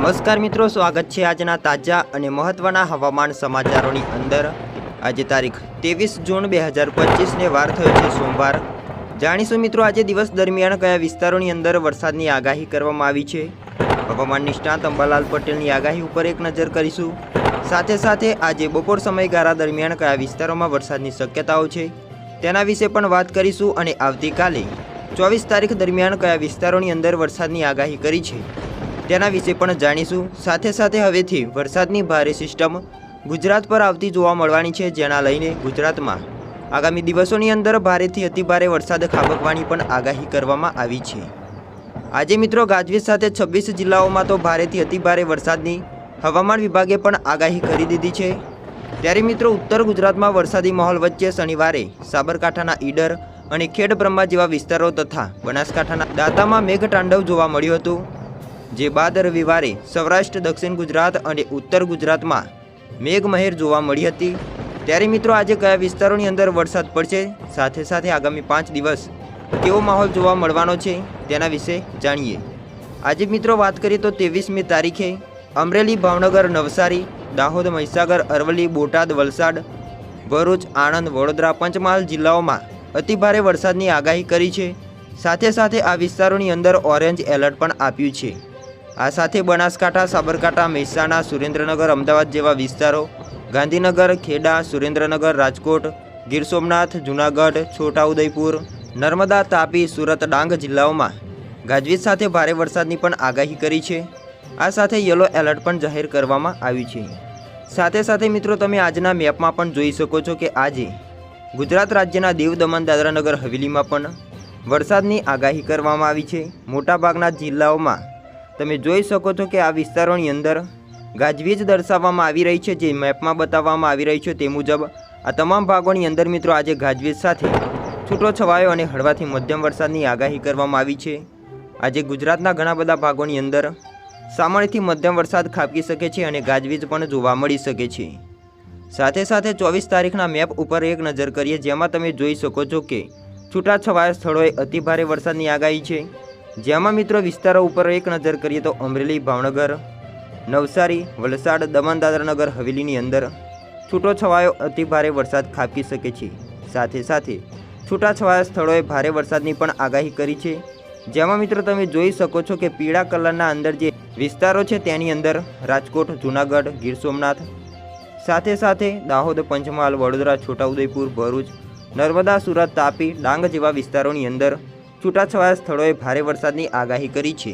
નમસ્કાર મિત્રો, સ્વાગત છે આજના તાજા અને મહત્વના હવામાન સમાચારોની અંદર. આજે તારીખ ત્રેવીસ જૂન બે હજાર પચીસને વાર થયો છે સોમવાર. જાણીશું મિત્રો, આજે દિવસ દરમિયાન કયા વિસ્તારોની અંદર વરસાદની આગાહી કરવામાં આવી છે? હવામાન નિષ્ણાત અંબાલાલ પટેલની આગાહી ઉપર એક નજર કરીશું. સાથે સાથે આજે બપોર સમયગાળા દરમિયાન કયા વિસ્તારોમાં વરસાદની શક્યતાઓ છે? તેના વિશે પણ વાત કરીશું અને આવતીકાલે ચોવીસ તારીખ દરમિયાન કયા વિસ્તારોની અંદર વરસાદની આગાહી કરી છે? તેના વિશે પણ જાણીશું. સાથે સાથે હવેથી વરસાદની ભારે સિસ્ટમ ગુજરાત પર આવતી જોવા મળવાની છે, જેના લઈને ગુજરાતમાં આગામી દિવસોની અંદર ભારેથી અતિભારે વરસાદ ખાબકવાની પણ આગાહી કરવામાં આવી છે. આજે મિત્રો ગાજવીજ સાથે છવ્વીસ જિલ્લાઓમાં તો ભારેથી અતિભારે વરસાદની હવામાન વિભાગે પણ આગાહી કરી દીધી છે. ત્યારે મિત્રો ઉત્તર ગુજરાતમાં વરસાદી માહોલ વચ્ચે શનિવારે સાબરકાંઠાના ઈડર અને ખેડ બ્રહ્મા જેવા વિસ્તારો તથા બનાસકાંઠાના દાંતામાં મેઘતાંડવ જોવા મળ્યું હતું. જે બાદ રવિવારે સૌરાષ્ટ્ર, દક્ષિણ ગુજરાત અને ઉત્તર ગુજરાતમાં મેઘમહેર જોવા મળી હતી. ત્યારે મિત્રો આજે કયા વિસ્તારોની અંદર વરસાદ પડશે? સાથે સાથે આગામી પાંચ દિવસ કેવો માહોલ જોવા મળવાનો છે તેના વિશે જાણીએ. આજે મિત્રો વાત કરીએ તો ત્રેવીસમી તારીખે અમરેલી, ભાવનગર, નવસારી, દાહોદ, મહીસાગર, અરવલ્લી, બોટાદ, વલસાડ, ભરૂચ, આણંદ, વડોદરા પંચમહાલ જિલ્લાઓમાં અતિભારે વરસાદની આગાહી કરી છે. સાથે સાથે આ વિસ્તારોની અંદર ઓરેન્જ એલર્ટ પણ આપ્યું છે. આ સાથે બનાસકાંઠા, સાબરકાંઠા, મહેસાણા, સુરેન્દ્રનગર, અમદાવાદ જેવા વિસ્તારો, ગાંધીનગર, ખેડા, સુરેન્દ્રનગર, રાજકોટ, ગીર સોમનાથ, જૂનાગઢ, છોટાઉદેપુર, નર્મદા, તાપી, સુરત, ડાંગ જિલ્લાઓમાં ગાજવીજ સાથે ભારે વરસાદની પણ આગાહી કરી છે. આ સાથે યલો એલર્ટ પણ જાહેર કરવામાં આવ્યું છે. સાથે સાથે મિત્રો, તમે આજના મેપમાં પણ જોઈ શકો છો કે આજે ગુજરાત રાજ્યના દીવ દમણ દાદરાનગર હવેલીમાં પણ વરસાદની આગાહી કરવામાં આવી છે. મોટાભાગના જિલ્લાઓમાં તમે જોઈ શકો છો કે આ વિસ્તારોની અંદર ગાજવીજ દર્શાવવામાં આવી રહી છે, જે મેપમાં બતાવવામાં આવી રહી છે તે મુજબ આ તમામ ભાગોની અંદર મિત્રો આજે ગાજવીજ સાથે છૂટો છવાયો અને હળવાથી મધ્યમ વરસાદની આગાહી કરવામાં આવી છે. આજે ગુજરાતના ઘણા બધા ભાગોની અંદર સામાન્યથી મધ્યમ વરસાદ ખાબકી શકે છે અને ગાજવીજ પણ જોવા મળી શકે છે. સાથે સાથે ચોવીસ તારીખના મેપ ઉપર એક નજર કરીએ, જેમાં તમે જોઈ શકો છો કે છૂટાછવાયા સ્થળોએ અતિભારે વરસાદની આગાહી છે. જેમાં મિત્રો વિસ્તારો ઉપર એક નજર કરીએ તો અમરેલી, ભાવનગર, નવસારી, વલસાડ દમણ દાદરાનગર હવેલીની અંદર છૂટો છવાયો અતિભારે વરસાદ ખાબકી શકે છે. સાથે સાથે છૂટાછવાયા સ્થળોએ ભારે વરસાદની પણ આગાહી કરી છે. જેમાં મિત્રો તમે જોઈ શકો છો કે પીળા કલરના અંદર જે વિસ્તારો છે તેની અંદર રાજકોટ, જૂનાગઢ, ગીર સોમનાથ, સાથે સાથે દાહોદ, પંચમહાલ, વડોદરા, છોટાઉદેપુર, ભરૂચ, નર્મદા, સુરત, તાપી, ડાંગ જેવા વિસ્તારોની અંદર છૂટાછવાયા સ્થળોએ ભારે વરસાદની આગાહી કરી છે.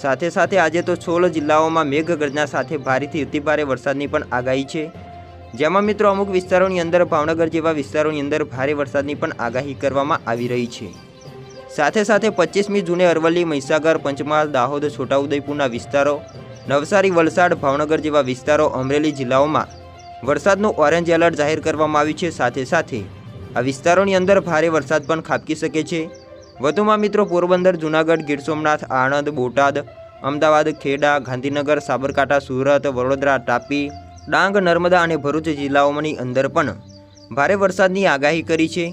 સાથે સાથે આજે તો સોળ જિલ્લાઓમાં મેઘગર્જના સાથે ભારેથી અતિભારે વરસાદની પણ આગાહી છે. જેમાં મિત્રો અમુક વિસ્તારોની અંદર ભાવનગર જેવા વિસ્તારોની અંદર ભારે વરસાદની પણ આગાહી કરવામાં આવી રહી છે. સાથે સાથે પચીસમી જૂને અરવલ્લી, મહીસાગર, પંચમહાલ, દાહોદ, છોટાઉદેપુરના વિસ્તારો, નવસારી, વલસાડ, ભાવનગર જેવા વિસ્તારો અમરેલી જિલ્લાઓમાં વરસાદનું ઓરેન્જ એલર્ટ જાહેર કરવામાં આવ્યું છે. સાથે સાથે આ વિસ્તારોની અંદર ભારે વરસાદ પણ ખાબકી શકે છે. વધુમાં મિત્રો પોરબંદર, જૂનાગઢ, ગીર સોમનાથ, આણંદ, બોટાદ, અમદાવાદ, ખેડા, ગાંધીનગર, સાબરકાંઠા, સુરત, વડોદરા, તાપી, ડાંગ, નર્મદા અને ભરૂચ જિલ્લાઓની અંદર પણ ભારે વરસાદની આગાહી કરી છે.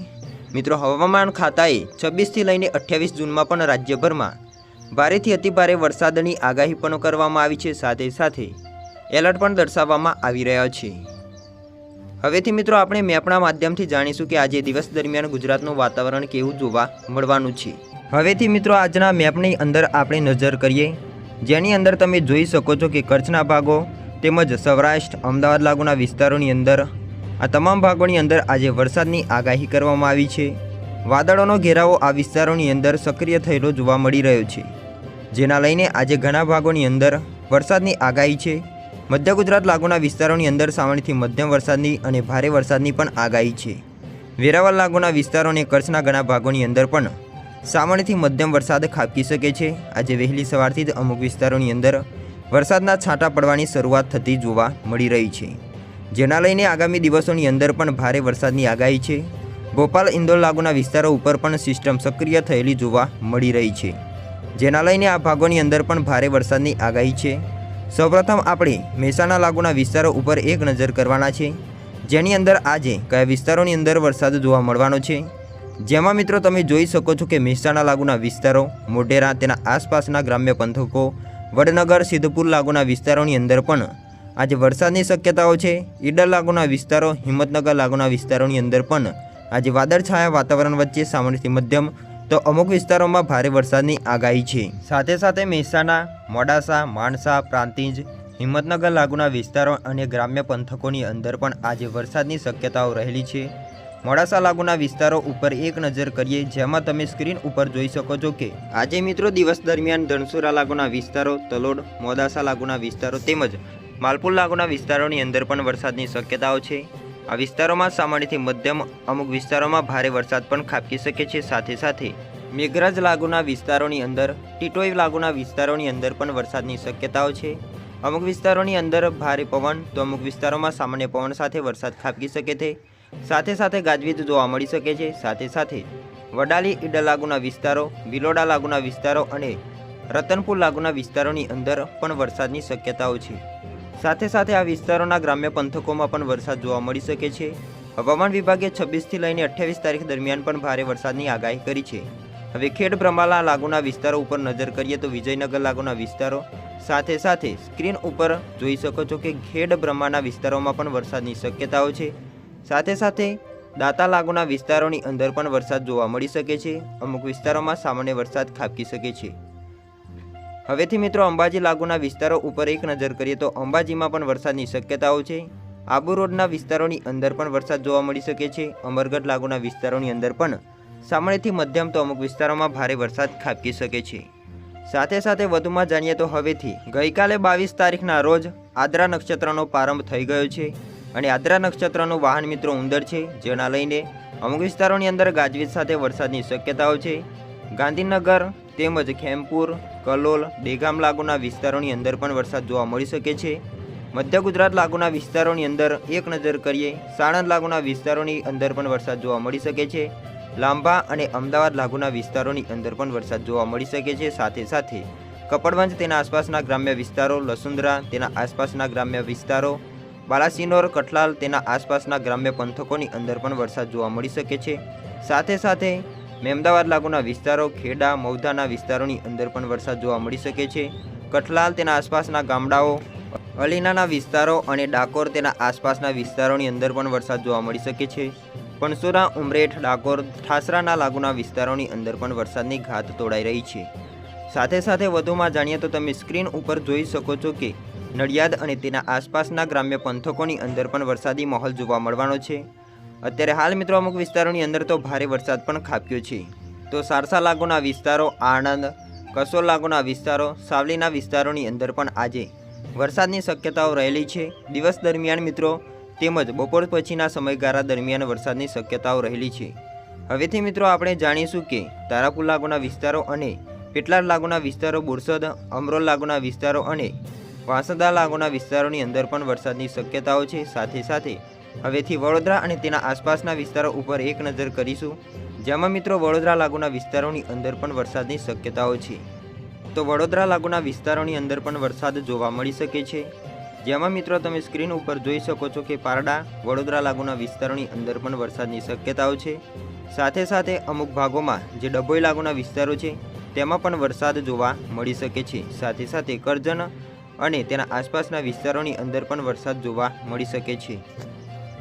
મિત્રો, હવામાન ખાતાએ છવ્વીસથી લઈને અઠ્યાવીસ જૂનમાં પણ રાજ્યભરમાં ભારેથી અતિભારે વરસાદની આગાહી પણ કરવામાં આવી છે. સાથે સાથે એલર્ટ પણ દર્શાવવામાં આવી રહ્યા છે. હવેથી મિત્રો આપણે મેપના માધ્યમથી જાણીશું કે આજે દિવસ દરમિયાન ગુજરાતનું વાતાવરણ કેવું જોવા મળવાનું છે. હવેથી મિત્રો આજના મેપની અંદર આપણે નજર કરીએ. જેની અંદર તમે જોઈ શકો છો કે કચ્છના ભાગો તેમજ સૌરાષ્ટ્ર, અમદાવાદ લાગુના વિસ્તારોની અંદર આ તમામ ભાગોની અંદર આજે વરસાદની આગાહી કરવામાં આવી છે. વાદળોનો ઘેરાવો આ વિસ્તારોની અંદર સક્રિય થયેલો જોવા મળી રહ્યો છે. જેના લઈને આજે ઘણા ભાગોની અંદર વરસાદની આગાહી છે. મધ્ય ગુજરાત લાગુના વિસ્તારોની અંદર સામાન્યથી મધ્યમ વરસાદની અને ભારે વરસાદની પણ આગાહી છે. વેરાવળ લાગુના વિસ્તારો અને કચ્છના ઘણા ભાગોની અંદર પણ સામાન્યથી મધ્યમ વરસાદ ખાબકી શકે છે. આજે વહેલી સવારથી જ અમુક વિસ્તારોની અંદર વરસાદના છાંટા પડવાની શરૂઆત થતી જોવા મળી રહી છે. જેના લઈને આગામી દિવસોની અંદર પણ ભારે વરસાદની આગાહી છે. ભોપાલ, ઇન્દોર લાગુના વિસ્તારો ઉપર પણ સિસ્ટમ સક્રિય થયેલી જોવા મળી રહી છે. જેના લઈને આ ભાગોની અંદર પણ ભારે વરસાદની આગાહી છે. સૌપ્રથમ આપણે મહેસાણા લાગુના વિસ્તારો ઉપર એક નજર કરવાના છે. જેની અંદર આજે કયા વિસ્તારોની અંદર વરસાદ જોવા મળવાનો છે. જેમાં મિત્રો તમે જોઈ શકો છો કે મહેસાણા લાગુના વિસ્તારો, મોઢેરા, તેના આસપાસના ગ્રામ્ય પંથકો, વડનગર, સિદ્ધપુર લાગુના વિસ્તારોની અંદર પણ આજે વરસાદની શક્યતાઓ છે. ઈડર લાગુના વિસ્તારો, હિંમતનગર લાગુના વિસ્તારોની અંદર પણ આજે વાદળછાયા વાતાવરણ વચ્ચે સામાન્યથી મધ્યમ તો અમુક વિસ્તારોમાં ભારે વરસાદની આગાહી છે. સાથે સાથે મહેસાણા, મોડાસા, માણસા, પ્રાંતિજ, હિંમતનગર લાગુના વિસ્તારો અને ગ્રામ્ય પંથકોની અંદર પણ આજે વરસાદની શક્યતાઓ રહેલી છે. મોડાસા લાગુના વિસ્તારો ઉપર એક નજર કરીએ, જેમાં તમે સ્ક્રીન ઉપર જોઈ શકો છો કે આજે મિત્રો દિવસ દરમિયાન ધનસુરા લાગુના વિસ્તારો, તલોડ, મોડાસા લાગુના વિસ્તારો તેમજ માલપુર લાગુના વિસ્તારોની અંદર પણ વરસાદની શક્યતાઓ છે. આ વિસ્તારોમાં સામાન્યથી મધ્યમ, અમુક વિસ્તારોમાં ભારે વરસાદ પણ ખાબકી શકે છે. સાથે સાથે, મેઘરાજ લાગુના વિસ્તારોની અંદર, ટીટોઈ લાગુના વિસ્તારોની અંદર પણ વરસાદની શક્યતાઓ છે. અમુક વિસ્તારોની અંદર ભારે પવન, તો અમુક વિસ્તારોમાં સામાન્ય પવન સાથે વરસાદ ખાબકી શકે છે. સાથે સાથે ગાજવીજ જોવા મળી શકે છે. સાથે સાથે, વડાલી ઈડા લાગુના વિસ્તારો, વિલોડા લાગુના વિસ્તારો અને રતનપુર લાગુના વિસ્તારોની અંદર પણ વરસાદની શક્યતાઓ છે. સાથે સાથે આ વિસ્તારોના ગ્રામ્ય પંથકોમાં પણ વરસાદ જોવા મળી શકે છે. હવામાન વિભાગે છવ્વીસથી લઈને અઠ્યાવીસ તારીખ દરમિયાન પણ ભારે વરસાદની આગાહી કરી છે. હવે ખેડ બ્રહ્માલા લાગુના વિસ્તારો ઉપર નજર કરીએ તો વિજયનગર લાગુના વિસ્તારો સાથે સાથે સ્ક્રીન ઉપર જોઈ શકો છો કે ખેડ બ્રહ્માના વિસ્તારોમાં પણ વરસાદની શક્યતાઓ છે. સાથે સાથે દાતા લાગુના વિસ્તારોની અંદર પણ વરસાદ જોવા મળી શકે છે. અમુક વિસ્તારોમાં સામાન્ય વરસાદ ખાબકી શકે છે. હવેથી મિત્રો અંબાજી લાગુના વિસ્તારો ઉપર એક નજર કરીએ તો અંબાજીમાં પણ વરસાદની શક્યતાઓ છે. આબુ રોડના વિસ્તારોની અંદર પણ વરસાદ જોવા મળી શકે છે. અમરગઢ લાગુના વિસ્તારોની અંદર પણ સામાન્યથી મધ્યમ તો અમુક વિસ્તારોમાં ભારે વરસાદ ખાબકી શકે છે. સાથે સાથે વધુમાં જાણીએ તો હવેથી ગઈકાલે બાવીસ તારીખના રોજ આદ્રા નક્ષત્રનો પ્રારંભ થઈ ગયો છે અને આદ્રા નક્ષત્રનું વાહન મિત્રો ઉંદર છે, જેના લઈને અમુક વિસ્તારોની અંદર ગાજવીજ સાથે વરસાદની શક્યતાઓ છે. ગાંધીનગર તેમજ ખેમપુર, કલોલ ડેગામ લાગુના વિસ્તારોની અંદર પણ વરસાદ જોવા મળી શકે છે. મધ્ય ગુજરાત લાગુના વિસ્તારોની અંદર એક નજર કરીએ, સાણંદ લાગુના વિસ્તારોની અંદર પણ વરસાદ જોવા મળી શકે છે. લાંબા અને અમદાવાદ લાગુના વિસ્તારોની અંદર પણ વરસાદ જોવા મળી શકે છે સાથે સાથે. કપડવંજ તેના આસપાસના ગ્રામ્ય વિસ્તારો, લસુંદરા તેના આસપાસના ગ્રામ્ય વિસ્તારો, બાલાસિનોર, કઠલાલ તેના આસપાસના ગ્રામ્ય પંથકોની અંદર પણ વરસાદ જોવા મળી શકે છે. સાથે સાથે મેમદાવાદ લાગુના વિસ્તારો, ખેડા મૌધાના વિસ્તારોની અંદર પણ વરસાદ જોવા મળી શકે છે. કઠલાલ તેના આસપાસના ગામડાઓ, અલીનાના વિસ્તારો અને ડાકોર તેના આસપાસના વિસ્તારોની અંદર પણ વરસાદ જોવા મળી શકે છે. પણસુરા, ઉમરેઠ, ડાકોર, ઠાસરાના લાગુના વિસ્તારોની અંદર પણ વરસાદની ઘાત તોડાઈ રહી છે. સાથે સાથે વધુમાં જાણીએ તો તમે સ્ક્રીન ઉપર જોઈ શકો છો કે નડિયાદ અને તેના આસપાસના ગ્રામ્ય પંથકોની અંદર પણ વરસાદી માહોલ જોવા મળવાનો છે. અત્યારે હાલ મિત્રો અમુક વિસ્તારોની અંદર તો ભારે વરસાદ પણ ખાબક્યો છે. તો સારસા લાગુના વિસ્તારો, આણંદ, કસોલ લાગુના વિસ્તારો, સાવલીના વિસ્તારોની અંદર પણ આજે વરસાદની શક્યતાઓ રહેલી છે. દિવસ દરમિયાન મિત્રો તેમજ બપોર પછીના સમયગાળા દરમિયાન વરસાદની શક્યતાઓ રહેલી છે. હવેથી મિત્રો આપણે જાણીશું કે તારાપુર લાગુના વિસ્તારો અને પેટલાર લાગુના વિસ્તારો, બોરસદ, અમરોલ લાગુના વિસ્તારો અને વાંસદા લાગુના વિસ્તારોની અંદર પણ વરસાદની શક્યતાઓ છે. સાથે સાથે હવેથી વડોદરા અને તેના આસપાસના વિસ્તારો ઉપર એક નજર કરીશું. જેમાં મિત્રો વડોદરા લાગુના વિસ્તારોની અંદર પણ વરસાદની શક્યતાઓ છે. તો વડોદરા લાગુના વિસ્તારોની અંદર પણ વરસાદ જોવા મળી શકે છે. જેમાં મિત્રો તમે સ્ક્રીન ઉપર જોઈ શકો છો કે પારડા, વડોદરા લાગુના વિસ્તારોની અંદર પણ વરસાદની શક્યતાઓ છે. સાથે સાથે અમુક ભાગોમાં જે ડભોઈ લાગુના વિસ્તારો છે, તેમાં પણ વરસાદ જોવા મળી શકે છે. સાથે સાથે કરજણ અને તેના આસપાસના વિસ્તારોની અંદર પણ વરસાદ જોવા મળી શકે છે.